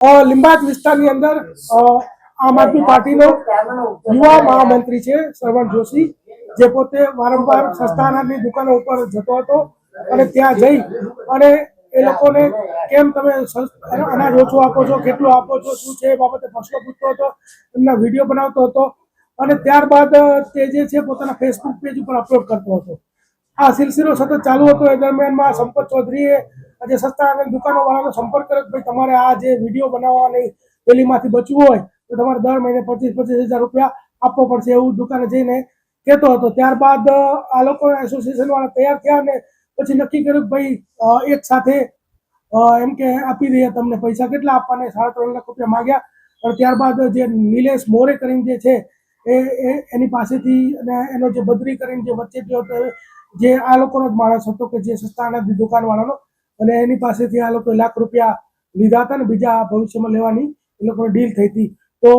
લીંબાયત વિસ્તારની અંદર આમ આદમી પાર્ટીનો યુવા મહામંત્રી છે શ્રવણ જોશી, જે પોતે વારંવાર સસ્તાનાની દુકાનો ઉપર જતો હતો અને ત્યાં જઈ અને એ લોકોને કેમ તમે અનાજ ઓછું આપો છો, કેટલું આપો છો, શું છે એ બાબતે પ્રશ્નો પૂછતો હતો, એમના વીડિયો બનાવતો હતો અને ત્યારબાદ તે જે છે પોતાના ફેસબુક પેજ ઉપર અપલોડ કરતો હતો. આ સિલસિલો સતત ચાલુ હતો. એ દરમિયાનમાં સંપત ચૌધરીએ આજે સસ્તા અને દુકાનો વાળાનો સંપર્ક કરે ભાઈ તમારે આ જે વીડિયો બનાવવાની પેલીમાંથી બચવું હોય તો તમારે દર મહિને પચીસ પચીસ હજાર રૂપિયા આપવો પડશે એવું દુકાને જઈને કહેતો હતો. ત્યારબાદ આ લોકો એસોસિએશન વાળા તૈયાર થયા અને પછી નક્કી કર્યું કે ભાઈ એક સાથે એમ કે આપી દઈએ તમને પૈસા કેટલા આપવાને સાડા ત્રણ લાખ રૂપિયા માગ્યા. અને ત્યારબાદ જે નિલેશ મોરે કરીને જે છે એ એની પાસેથી અને એનો જે બદરી કરીને જે વચ્ચે જે આ લોકોનો જ માણસ હતો કે જે સસ્તા અનાજની દુકાનવાળાનો અને એની પાસેથી આ લોકોએ લાખ રૂપિયા લીધા હતા ને બીજા ભવિષ્યમાં લેવાની એ લોકોની ડીલ થઈ હતી. તો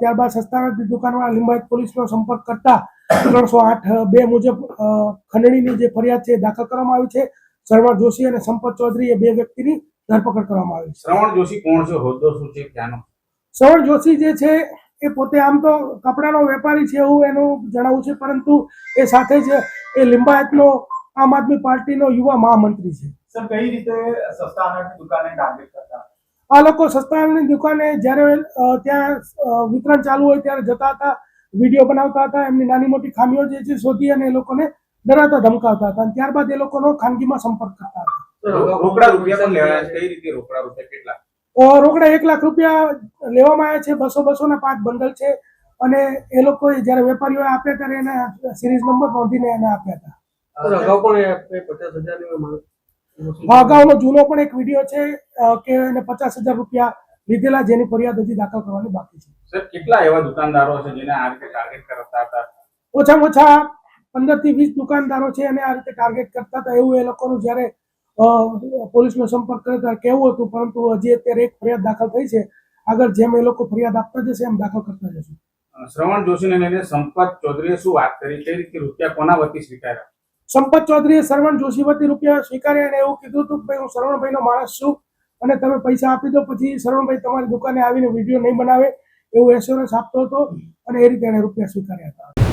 ત્યારબાદ સસ્તા દુકાનવાળા લિંબાયત પોલીસનો સંપર્ક કરતા ત્રણસો આઠ બે મુજબ ખંડણીની જે ફરિયાદ છે દાખલ કરવામાં આવી છે. શર્મા જોશી અને સંપત ચૌધરી એ બે વ્યક્તિની ધરપકડ કરવામાં આવી છે. શ્રવણ જોશી કોણ છે? હોદ્દો શું છે? શ્રવણ જોશી જે છે એ પોતે આમ તો કપડાનો વેપારી છે એવું એનું જણાવવું છે પરંતુ એ સાથે જ એ લિંબાયતનો આમ આદમી પાર્ટીનો યુવા મહામંત્રી છે. સર કઈ રીતે સસ્તા અનાજની દુકાને ટાર્ગેટ કરતા? આ લોકો સસ્તાની દુકાને જ્યારે ત્યાં વિતરણ ચાલુ હોય ત્યારે જતા હતા વીડિયો બનાવતા હતા એમની નાની મોટી ખામીઓ જે છે શોધી અને એ લોકોને ડરાતા ધમકાવતા હતા અને ત્યારબાદ એ લોકોનો ખાનગીમાં સંપર્ક કરતા હતા. રોકડા રૂપિયા પણ લેવાયા છે. કઈ રીતે રોકડા રૂપિયા કેટલા? રોકડા એક લાખ રૂપિયા લેવામાં આવ્યા છે બસો બસો ના પાંચ બંડલ છે અને એ લોકો જ્યારે વેપારીઓએ આપ્યા ત્યારે એના સિરીઝ નંબર નોંધીને એને આપ્યા હતા. અગાઉ પણ પચાસ હજારની અગાઉનો જૂનો પણ એક વીડિયો છે કે એને પચાસ હજાર રૂપિયા લીધેલા જેની ફરિયાદ હજી દાખલ કરવાની બાકી છે. સર કેટલા એવા દુકાનદારો છે જેને આ રીતે ટાર્ગેટ કરતા હતા? ઓછામાં ઓછા પંદરથી વીસ દુકાનદારો છે અને આ રીતે ટાર્ગેટ કરતા હતા. એવું એ લોકોનું જ્યારે પોલીસનો સંપર્ક કર્યો ત્યારે કેવું હતું પરંતુ હજી અત્યારે એક ફરિયાદ દાખલ થઈ છે. આગળ જેમ એ લોકો ફરિયાદ આપતા જશે એમ દાખલ કરતા જશે. શ્રવણ જોશીને લઈને સંપત ચૌધરીએ શું વાત કરી? કઈ રીતે રૂપિયા કોના વતી સ્વીકાર્યા? સંપત ચૌધરીએ શરવણ જોશી વતી રૂપિયા સ્વીકાર્યા અને એવું કીધું હતું કે હું સરવણભાઈનો માણસ છું અને તમે પૈસા આપી દો, પછી સરવણભાઈ તમારી દુકાને આવીને વીડિયો નહીં બનાવે એવું એશ્યોરન્સ આપતો હતો અને એ રીતે એને રૂપિયા સ્વીકાર્યા હતા.